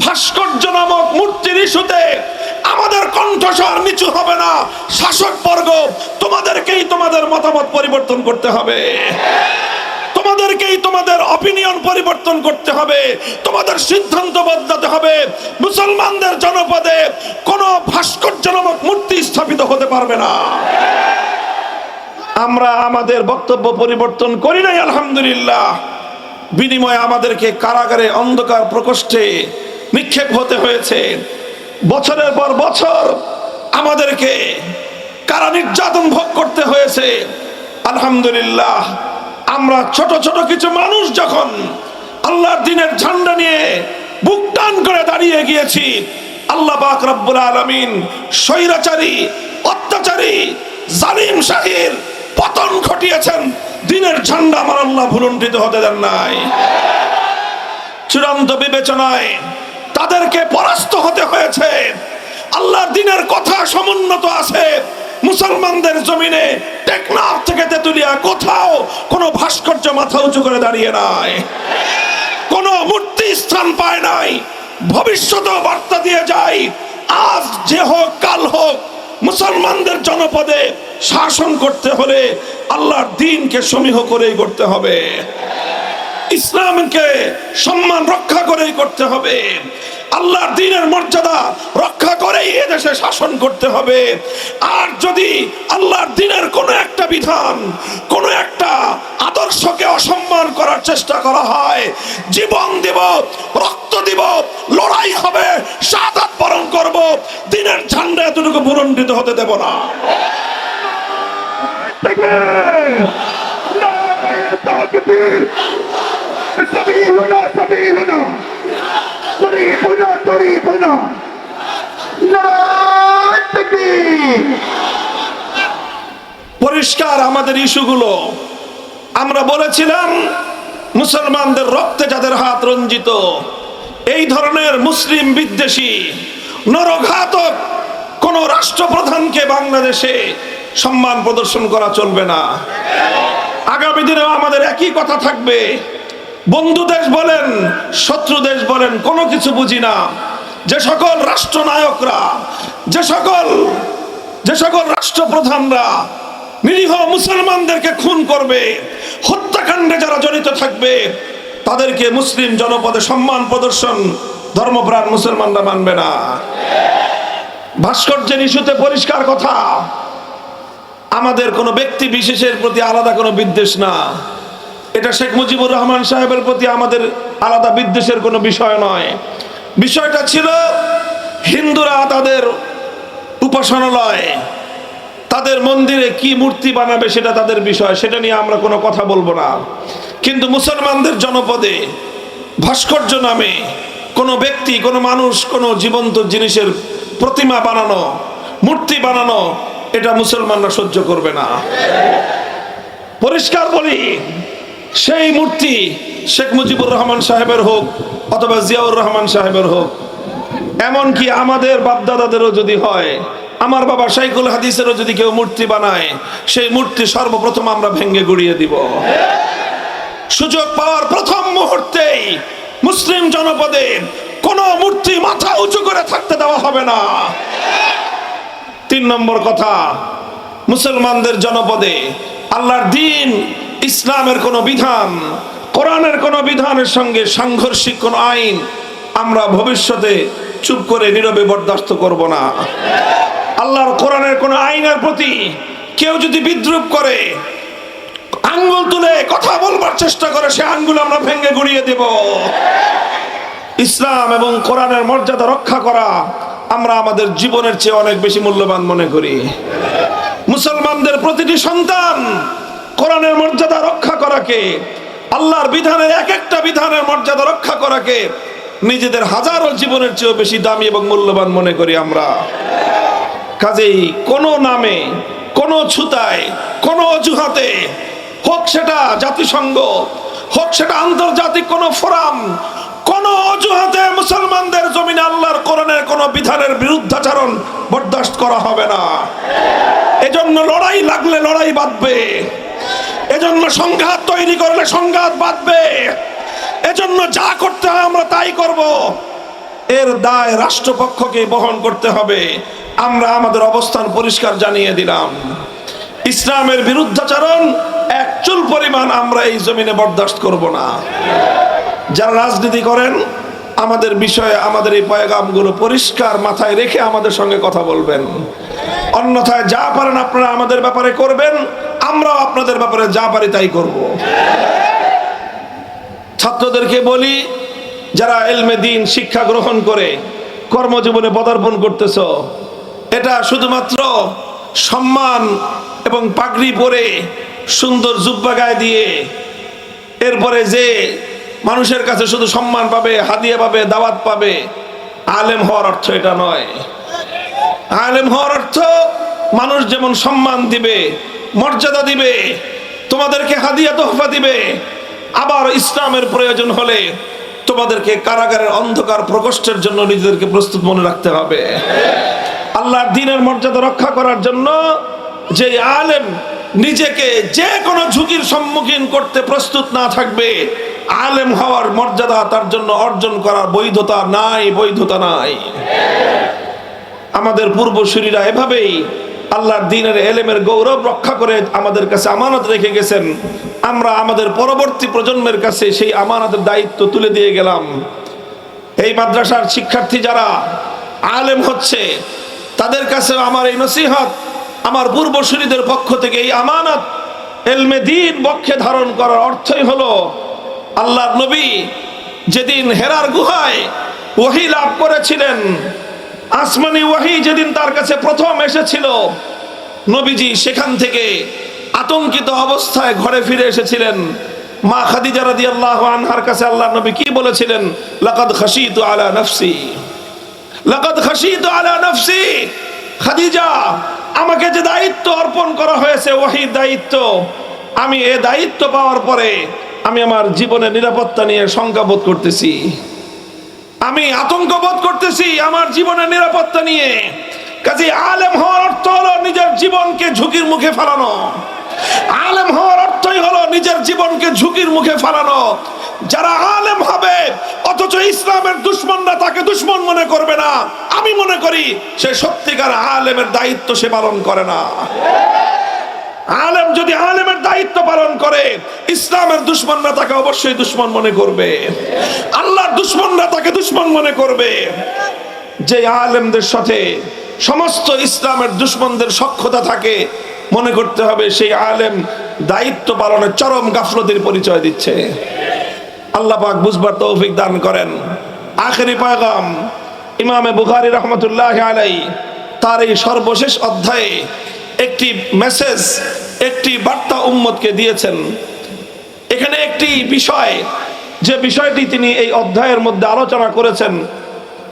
ভাস্কর্য নামক মূর্তির ইস্যুতে আমাদের কণ্ঠস্বর নিচু হবে না। শাসক বর্গ, তোমাদেরকেই তোমাদের মতামত পরিবর্তন করতে হবে। তোমাদেরকেই তোমাদের অপিনিয়ন পরিবর্তন করতে হবে। তোমাদের সিদ্ধান্ত বদলাতে হবে। মুসলমানদের জনপদে কোনো ভাস্কর্য নামক মূর্তি স্থাপিত হতে পারবে না। আমরা আমাদের বক্তব্য পরিবর্তন করি নাই, আলহামদুলিল্লাহ। বিনিময়ে আমাদেরকে কারাগারে অন্ধকার প্রকোষ্ঠে নিক্ষেপ হতে হয়েছে। বছরের পর বছর আমাদেরকে কারা নির্যাতন ভোগ করতে হয়েছে, আলহামদুলিল্লাহ, আমরা ছোট ছোট কিছু মানুষ যখন আল্লাহর দিনের ঝান্ডা নিয়ে বুক টান করে দাঁড়িয়ে গিয়েছি, আল্লাহ পাক রব্বুল আলামিন স্বৈরাচারী, অত্যাচারী, জালিম শাহির পতন ঘটিয়েছেন। দিনের ঝান্ডা আমার আল্লাহ ভুলুণ্ঠিত হতে দেন নাই। চূড়ান্ত বিবেচনায় তাদেরকে পরাস্ত হতে হয়েছে। আল্লাহর দিনের কথা সমুন্নত আছে। মুসলমানদের জমিনে টেকনাফ থেকে তেতুলিয়া কোথাও কোনো ভাস্কর্য মাথা উঁচু করে দাঁড়িয়ে নাই। কোনো মূর্তি স্থান পায় নাই। ভবিষ্যতে বার্তা দিয়ে যায় আজ যে হোক, কাল হোক, মুসলমানদের জনপদে শাসন করতে হলে আল্লাহর দিনকে সমীহ করেই করতে হবে। ইসলামকে সম্মান রক্ষা করেই করতে হবে। আল্লাহর দিনের মর্যাদা রক্ষা করেই এদেশে শাসন করতে হবে আর যদি আল্লাহর দিনের কোনো একটা বিধান কোনো একটা আদর্শকে অসম্মান করার চেষ্টা করা হয় জীবন দেব রক্ত দিব লড়াই হবে সাদাত বরণ করব দিনের ঝান্ডা এতটুকু বুরন্ডিত হতে দেব না تكبير سبيلنا سبيلنا পরিষ্কার আমাদের ইস্যুগুলো। আমরা বলেছিলাম, মুসলমানদের রক্তে যাদের হাত রঞ্জিত, এই ধরনের মুসলিম বিদ্বেষী, নরঘাতক কোন রাষ্ট্রপ্রধানকে বাংলাদেশে সম্মান প্রদর্শন করা চলবে না। আগামী দিনেও আমাদের একই কথা থাকবে। বন্ধু দেশ বলেন, শত্রু দেশ বলেন, কোনো কিছু বুঝি না। যে সকল রাষ্ট্রনায়করা, যে সকল যে সকল রাষ্ট্রপ্রধানরা নিরীহ মুসলমানদেরকে খুন করবে, হত্যাকাণ্ডে যারা জড়িত থাকবে, তাদেরকে মুসলিম জনপদে সম্মান প্রদর্শন ধর্মপ্রাণ মুসলমানরা মানবে না। ভাস্কর্যের ইস্যুতে পরিষ্কার কথা, আমাদের কোনো ব্যক্তি বিশেষের প্রতি আলাদা কোনো বিদ্বেষ না। এটা শেখ মুজিবুর রহমান সাহেবের প্রতি আমাদের আলাদা বিদ্বেষের কোনো বিষয় নয়। বিষয়টা ছিল হিন্দুরা তাদের উপাসনালয়, তাদের মন্দিরে কি মূর্তি বানাবে সেটা তাদের বিষয়, সেটা নিয়ে আমরা কোনো কথা বলব না। কিন্তু মুসলমানদের জনপদে, ভাস্কর্য নামে কোনো ব্যক্তি, কোনো মানুষ, কোনো জীবন্ত জিনিসের প্রতিমা বানানো, মূর্তি বানানো, এটা মুসলমানরা সহ্য করবে না। পরিষ্কার বলি সেই মূর্তি শেখ মুজিবুর রহমান সাহেবের হোক অথবা জিয়াউর রহমান সাহেবের হোক। এমনকি আমাদের বাপদাদাদেরও যদি হয়, আমার বাবা সাইকুল হাদিসেরও যদি কেউ মূর্তি বানায়, সেই মূর্তি সর্বপ্রথম আমরা ভেঙ্গে গুড়িয়ে দিব। সুযোগ পাওয়ার প্রথম মুহূর্তেই মুসলিম জনপদে কোনো মূর্তি মাথা উঁচু করে থাকতে দেওয়া হবে না। তিন নম্বর কথা, মুসলমানদের জনপদে আল্লাহর দিন ইসলামের কোনো বিধান, কোরআনের কোনো বিধানের সঙ্গে সাংঘর্ষিক কোনো আইন আমরা ভবিষ্যতে চুপ করে নীরবে বরদাস্ত করব না। আল্লাহর কোরআনের কোনো আইনের প্রতি কেউ যদি বিদ্রুপ করে, আঙ্গুল তুলে কথা বলবার চেষ্টা করে, সে আঙ্গুল আমরা ভেঙে গুড়িয়ে দেব। ইসলাম এবং কোরআনের মর্যাদা রক্ষা করা আমরা আমাদের জীবনের চেয়ে অনেক বেশি মূল্যবান মনে করি। মুসলমানদের প্রতিটি সন্তান কোরআনের মর্যাদা রক্ষা করাকে, আল্লাহর বিধানের এক একটা বিধানের মর্যাদা রক্ষা করাকে নিজেদের হাজারো জীবনের চেয়েও বেশি দামি এবং মূল্যবান মনে করি আমরা। কাজেই কোনো নামে, কোনো ছুতায়, কোনো অজুহাতে, হোক সেটা জাতিসংঘ, হোক সেটা আন্তর্জাতিক কোনো ফোরাম, কোন অজুহাতে মুসলমানদের জমিনে আল্লাহর কোরআনের কোন বিধানের বিরুদ্ধাচরণ বরদাস্ত করা হবে না। এজন্য লড়াই লাগলে লড়াই বাঁধবে। এজন্য সংঘাত তৈরি করলে সংঘাত বাঁধবে। এজন্য যা করতে হয় আমরা তাই করব। এর দায় রাষ্ট্রপক্ষকে বহন করতে হবে। আমরা আমাদের অবস্থান পরিষ্কার জানিয়ে দিলাম। ইসলামের বিরুদ্ধাচরণ এক চুল পরিমাণ আমরা এই জমিনে বরদাস্ত করব না। যারা রাজনীতি করেন, আমাদের বিষয়ে, আমাদের এই পয়গামগুলো পরিষ্কার মাথায় রেখে আমাদের সঙ্গে কথা বলবেন। অন্যথায় যা পারেন আপনারা আমাদের ব্যাপারে করবেন। আমরাও আপনাদের ব্যাপারে যা পারি তাই করব। ছাত্রদেরকে বলি, যারা এলমে দিন শিক্ষা গ্রহণ করে, কর্মজীবনে পদার্পণ করতেছ, এটা শুধুমাত্র সম্মান এবং পাগড়ি পরে সুন্দর জুব্বা গায়ে দিয়ে, এরপরে যে মানুষের কাছে শুধু সম্মান পাবে, হাদিয়া পাবে, দাওয়াত পাবে, আলেম হওয়ার অর্থ এটা নয়। আলেম হওয়ার অর্থ মানুষ যেমন সম্মান দিবে মর্যাদা দিবে, তোমাদেরকে হাদিয়া তোহফা দিবে। আবার ইসলামের প্রয়োজন হলে তোমাদেরকে কারাগারের অন্ধকার প্রকোষ্ঠের জন্য নিজেদেরকে প্রস্তুত মনে রাখতে হবে। আল্লাহর দিনের মর্যাদা রক্ষা করার জন্য যে আলেম নিজেকে যে কোনো ঝুঁকির সম্মুখীন করতে প্রস্তুত না থাকবে, আলেম হওয়ার মর্যাদা তার জন্য অর্জন করার বৈধতা নাই বৈধতা নাই। আমাদের পূর্বসূরীরা এভাবেই আল্লাহর দিনের এলেমের গৌরব রক্ষা করে আমাদের কাছে আমানত রেখে গেছেন। আমরা আমাদের পরবর্তী প্রজন্মের কাছে সেই আমানতের দায়িত্ব তুলে দিয়ে গেলাম। এই মাদ্রাসার শিক্ষার্থী যারা আলেম হচ্ছে, তাদের কাছে আমার এই নসিহত, আমার পূর্বসূরীদের পক্ষ থেকে এই আমানত, এলমে দিন বক্ষে ধারণ করার অর্থই হলো, আল্লাহর নবী যেদিন হেরার গুহায় ওহি লাভ করেছিলেন আসমানি ওয়াহি যেদিন তার কাছে প্রথম এসেছিল, নবীজি সেখান থেকে আতঙ্কিত অবস্থায় ঘরে ফিরে এসেছিলেন। মা খাদিজা রাদিয়াল্লাহু আনহার কাছে আল্লাহ নবী কি বলেছিলেন? লাকাদ খাশিতু আলা নফসি। লাকাদ খাশিতু আলা নফসি। খাদিজা, আমাকে যে দায়িত্ব অর্পণ করা হয়েছে ওহি দায়িত্ব, আমি এ দায়িত্ব পাওয়ার পরে আমি আমার জীবনের নিরাপত্তা নিয়ে শঙ্কা বোধ করতেছি। আমি আতঙ্ক বোধ করতেছি আমার জীবনের নিরাপত্তা নিয়ে। কাজে আলেম হওয়ার অর্থ হলো নিজের জীবনকে ঝুঁকির মুখে ফেলানো। আলেম হওয়ার অর্থই হলো নিজের জীবনকে ঝুঁকির মুখে ফেলানো। যারা আলেম হবে, অথচ ইসলামের দুশ্মনরা তাকে দুশ্মন মনে করবে না। আমি মনে করি সে সত্যিকার আলেমের দায়িত্ব সে পালন করে না। আলেম যদি আলেমের দায়িত্ব পালন করে, ইসলামের দুশ্মনরা তাকে অবশ্যই দুশ্মন মনে করবে। আল্লাহর দুশ্মনরা তাকে দুশ্মন মনে করবে। যে আলেমদের সাথে সমস্ত ইসলামের দুশ্মনদের সক্ষতা থাকে, মনে করতে হবে সেই আলেম দায়িত্ব পালনের চরম গাফলতির পরিচয় দিচ্ছে। আল্লাহ পাক বুঝবার তৌফিক দান করেন। আখেরি পায়গাম ইমামে বুখারী রহমতুল্লাহ আলাই তার এই সর্বশেষ অধ্যায়ে একটি মেসেজ একটি বার্তা উম্মতকে দিয়েছেন। এখানে একটি বিষয়, যে বিষয়টি তিনি এই অধ্যায়ের মধ্যে আলোচনা করেছেন,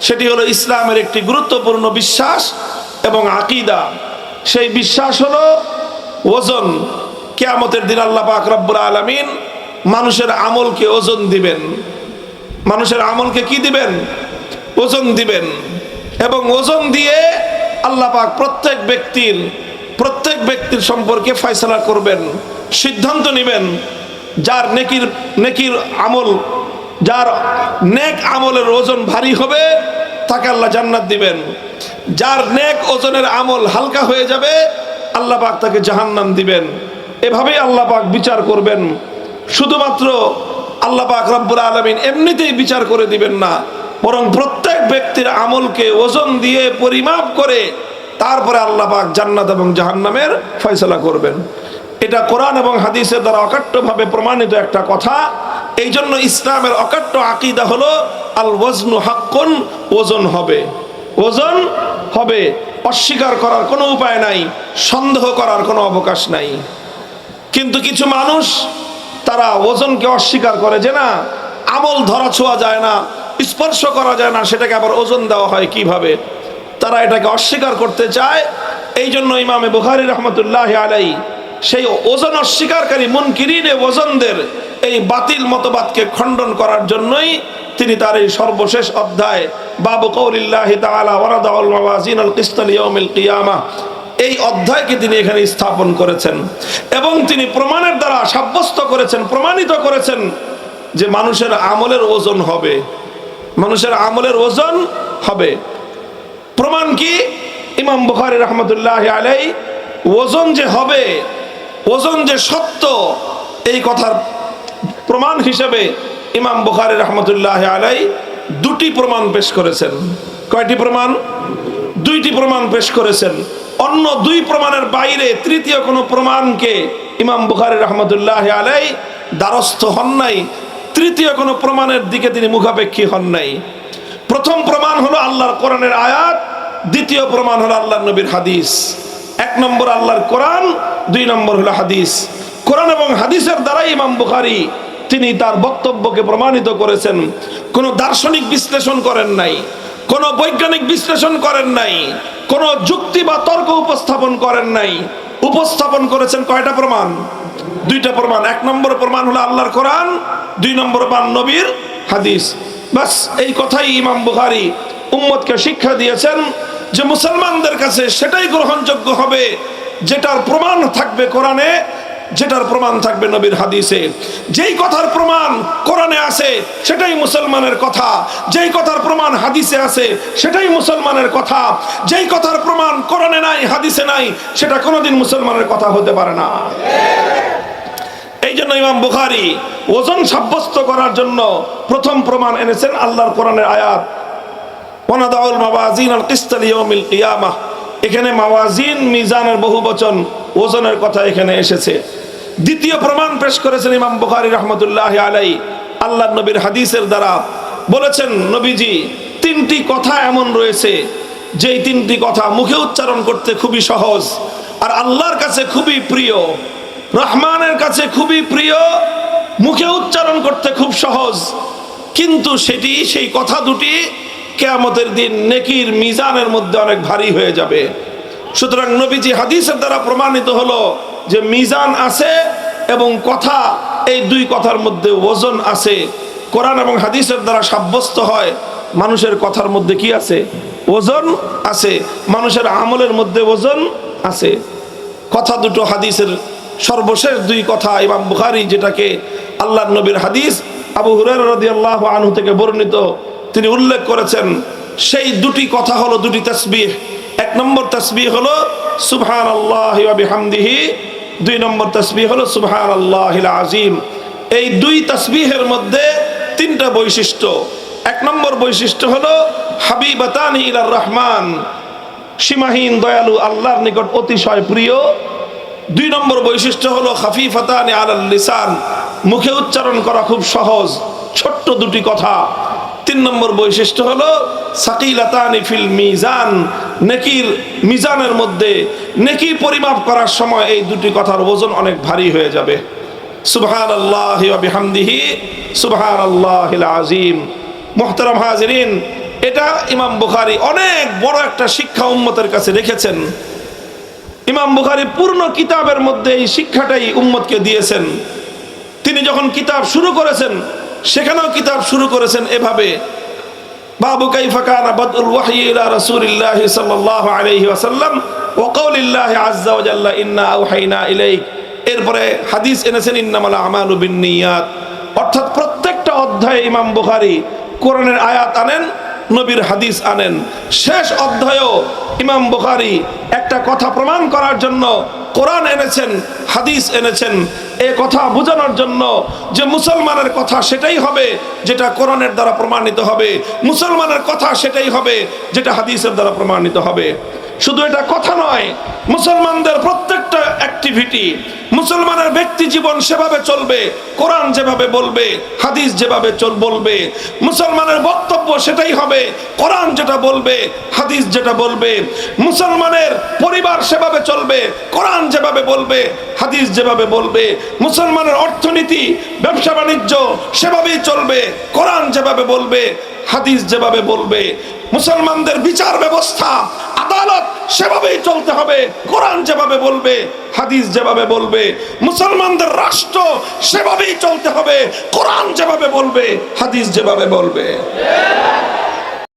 সেটি হলো ইসলামের একটি গুরুত্বপূর্ণ বিশ্বাস এবং আকিদা। সেই বিশ্বাস হলো ওজন। কেয়ামতের দিন আল্লাহ পাক আলামিন মানুষের আমলকে ওজন দিবেন। মানুষের আমলকে কি দিবেন? ওজন দিবেন। এবং ওজন দিয়ে আল্লাহ পাক প্রত্যেক ব্যক্তির প্রত্যেক ব্যক্তির সম্পর্কে ফয়সলা করবেন, সিদ্ধান্ত নেবেন, যার নেকির নেকির আমল, যার নেক আমলের ওজন ভারী হবে, তাকে আল্লাহ জান্নাত দিবেন। যার নেক ওজনের আমল হালকা হয়ে যাবে, আল্লাহ পাক তাকে জাহান্নাম দিবেন। এভাবেই আল্লাহ পাক বিচার করবেন। শুধুমাত্র আল্লাহ পাক রব্বুল আলমিন এমনিতেই বিচার করে দিবেন না, বরং প্রত্যেক ব্যক্তির আমলকে ওজন দিয়ে পরিমাপ করে তারপরে আল্লাহ পাক জান্নাত এবং জাহান্নামের ফয়সলা করবেন। এটা কোরআন এবং হাদিসের দ্বারা অকাট্যভাবে প্রমাণিত একটা কথা। এই জন্য ইসলামের অকাট্য আকিদা হলো আল ওজনু হাক্কুন, ওজন হবে। ওজন হবে। অস্বীকার করার কোনো উপায় নাই, সন্দেহ করার কোনো অবকাশ নাই। কিন্তু কিছু মানুষ, তারা ওজনকে অস্বীকার করে যে না, আমল ধরা ছোঁয়া যায় না, স্পর্শ করা যায় না, সেটাকে আবার ওজন দেওয়া হয় কীভাবে? তারা এটাকে অস্বীকার করতে চায়। এই জন্য ইমামে বুখারি রহমতুল্লাহ আলাই সেই ওজন অস্বীকারী মুনকিরিনে ওজনদের এই বাতিল মতবাদকে খণ্ডন করার জন্যই তিনি তার এই সর্বশেষ অধ্যায়, বাবু কিয়ামা, এই অধ্যায়কে তিনি এখানে স্থাপন করেছেন। এবং তিনি প্রমাণের দ্বারা সাব্যস্ত করেছেন, প্রমাণিত করেছেন যে মানুষের আমলের ওজন হবে। মানুষের আমলের ওজন হবে। প্রমাণ কি? ইমাম বুখারি রহমতুল্লাহ আলাই ওজন যে হবে, ওজন যে সত্য, এই কথার প্রমাণ হিসেবে ইমাম বুখারি রহমতুল্লাহ আলাই দুটি প্রমাণ পেশ করেছেন। কয়টি প্রমাণ? দুইটি প্রমাণ পেশ করেছেন। অন্য দুই প্রমাণের বাইরে তৃতীয় কোনো প্রমাণকে ইমাম বুখারি রহমতুল্লাহ আলাই দ্বারস্থ হন নাই। তৃতীয় কোনো প্রমাণের দিকে তিনি মুখাপেক্ষী হন নাই। প্রথম প্রমাণ হলো আল্লাহর কোরআনের আয়াত, দ্বিতীয় প্রমাণ হলো আল্লাহর নবীর হাদিস। এক নম্বর আল্লাহর কোরআন, দুই নম্বর হলো হাদিস। কোরআন এবং হাদিসের দ্বারাই ইমাম বুখারি তিনি তার বক্তব্যকে প্রমাণিত করেছেন। কোনো দার্শনিক বিশ্লেষণ করেন নাই, কোনো বৈজ্ঞানিক বিশ্লেষণ করেন নাই, কোনো যুক্তি বা তর্ক উপস্থাপন করেন নাই। উপস্থাপন করেছেন কয়টা প্রমাণ? দুইটা প্রমাণ। এক নম্বর প্রমাণ হলো আল্লাহর কোরআন, দুই নম্বর প্রমাণ নবীর হাদিস। বাস, এই কথাই ইমাম বুখারি উম্মতকে শিক্ষা দিয়েছেন যে মুসলমানদের কাছে সেটাই গ্রহণযোগ্য হবে, যেটার প্রমাণ থাকবে কোরআনে, যেটার প্রমাণ থাকবে নবীর হাদিসে। যেই কথার প্রমাণ কোরআনে আছে, সেটাই মুসলমানের কথা। যেই কথার প্রমাণ হাদিসে আছে, সেটাই মুসলমানের কথা। যেই কথার প্রমাণ কোরআনে নাই, হাদিসে নাই, সেটা কোনোদিন মুসলমানের কথা হতে পারে না। এই জন্য ইমাম বুখারি ওজন সাব্যস্ত করার জন্য প্রথম প্রমাণ এনেছেন আল্লাহর কোরআনের আয়াত ওনাদাউল মাওয়াজিন আল এখানে মাওয়াজিন মিজানের বহু বচন ওজনের কথা এখানে এসেছে। দ্বিতীয় প্রমাণ পেশ করেছেন ইমাম বুখারী রাহমাতুল্লাহ আলাই আল্লাহর নবীর হাদিসের দ্বারা বলেছেন, নবীজি, তিনটি কথা এমন রয়েছে, যেই তিনটি কথা মুখে উচ্চারণ করতে খুবই সহজ, আর আল্লাহর কাছে খুবই প্রিয়। রহমানের কাছে খুবই প্রিয়, মুখে উচ্চারণ করতে খুব সহজ। কিন্তু সেটি, সেই কথা দুটি কেয়ামতের দিন নেকির মিজানের মধ্যে অনেক ভারী হয়ে যাবে। সুতরাং নবীজি হাদিসের দ্বারা প্রমাণিত হলো যে মিজান আছে এবং কথা, এই দুই কথার মধ্যে ওজন আছে। কোরআন এবং হাদিসের দ্বারা সাব্যস্ত হয়, মানুষের কথার মধ্যে কি আছে? ওজন আছে। মানুষের আমলের মধ্যে ওজন আছে। কথা দুটো হাদিসের সর্বশেষ দুই কথা ইমাম বুখারি, যেটাকে আল্লাহ নবীর হাদিস আবু হুরার রাদিয়াল্লাহু আনহু থেকে বর্ণিত, তিনি উল্লেখ করেছেন, সেই দুটি কথা হলো দুটি তসবিহ। এক নম্বর তসবিহ হলো সুবহান আল্লাহ দুই নম্বর তসবিহ হলো সুবহান আল্লাহ আজিম এই দুই তসবিহের মধ্যে তিনটা বৈশিষ্ট্য। এক নম্বর বৈশিষ্ট্য হলো হাবিবাতানি রহমান, সীমাহীন দয়ালু আল্লাহর নিকট অতিশয় প্রিয় দুই নম্বর বৈশিষ্ট্য হলো খাফিফাতানি আলাল লিসান, মুখে উচ্চারণ করা খুব সহজ, ছোট্ট দুটি কথা। তিন নম্বর বৈশিষ্ট্য হলো সাকিলাতানি ফিল মিজান, নেকির মিজানের মধ্যে নেকি পরিমাপ করার সময় এই দুটি কথার ওজন অনেক ভারী হয়ে যাবে। সুবহান আল্লাহ বিহামদিহি সুবহান আল্লাহ আজিম মোহতারাম হাজরিন, এটা ইমাম বুখারি অনেক বড় একটা শিক্ষা উম্মতের কাছে রেখেছেন। ইমাম বুখারি পূর্ণ কিতাবের মধ্যে এই শিক্ষাটাই উম্মতকে দিয়েছেন। তিনি যখন কিতাব শুরু করেছেন, সেখানেও কিতাব শুরু করেছেন এভাবে, বাবু কাইফা কানা বাদউল ওয়াহয়ি ইলা রাসূলিল্লাহি সাল্লাল্লাহু আলাইহি ওয়াসাল্লাম ওয়া কওলিল্লাহি আযজা ওয়া জাল্লা ইন্না আওহাইনা ইলাইক। এরপরে হাদিস এনেছেন, ইন্নামাল আমালু বিন্নিয়াত অর্থাৎ প্রত্যেকটা অধ্যায়ে ইমাম বুখারী কোরআনের আয়াত আনেন নবীর হাদিস আনেন। শেষ অধ্যায়ও ইমাম বুখারি একটা কথা প্রমাণ করার জন্য কোরআন এনেছেন, হাদিস এনেছেন। এ কথা বোঝানোর জন্য যে মুসলমানের কথা সেটাই হবে যেটা কোরআনের দ্বারা প্রমাণিত হবে। মুসলমানের কথা সেটাই হবে যেটা হাদিসের দ্বারা প্রমাণিত হবে। শুধু এটা কথা নয়, মুসলমানদের প্রত্যেকটা অ্যাক্টিভিটি মুসলমানের ব্যক্তি জীবন সেভাবে চলবে, কোরআন যেভাবে বলবে, হাদিস যেভাবে চল, বলবে, মুসলমানের বক্তব্য সেটাই হবে, কোরআন যেটা বলবে, হাদিস যেটা বলবে, মুসলমানের পরিবার সেভাবে চলবে, কোরআন যেভাবে বলবে, হাদিস যেভাবে বলবে, মুসলমানের অর্থনীতি ব্যবসা বাণিজ্য সেভাবেই চলবে, কোরআন যেভাবে বলবে, হাদিস যেভাবে বলবে মুসলমানদের বিচার ব্যবস্থা, আদালত সেভাবেই চলতে হবে, কোরআন যেভাবে বলবে, হাদিস যেভাবে বলবে, মুসলমানদের রাষ্ট্র সেভাবেই চলতে হবে, কোরআন যেভাবে বলবে, হাদিস যেভাবে বলবে।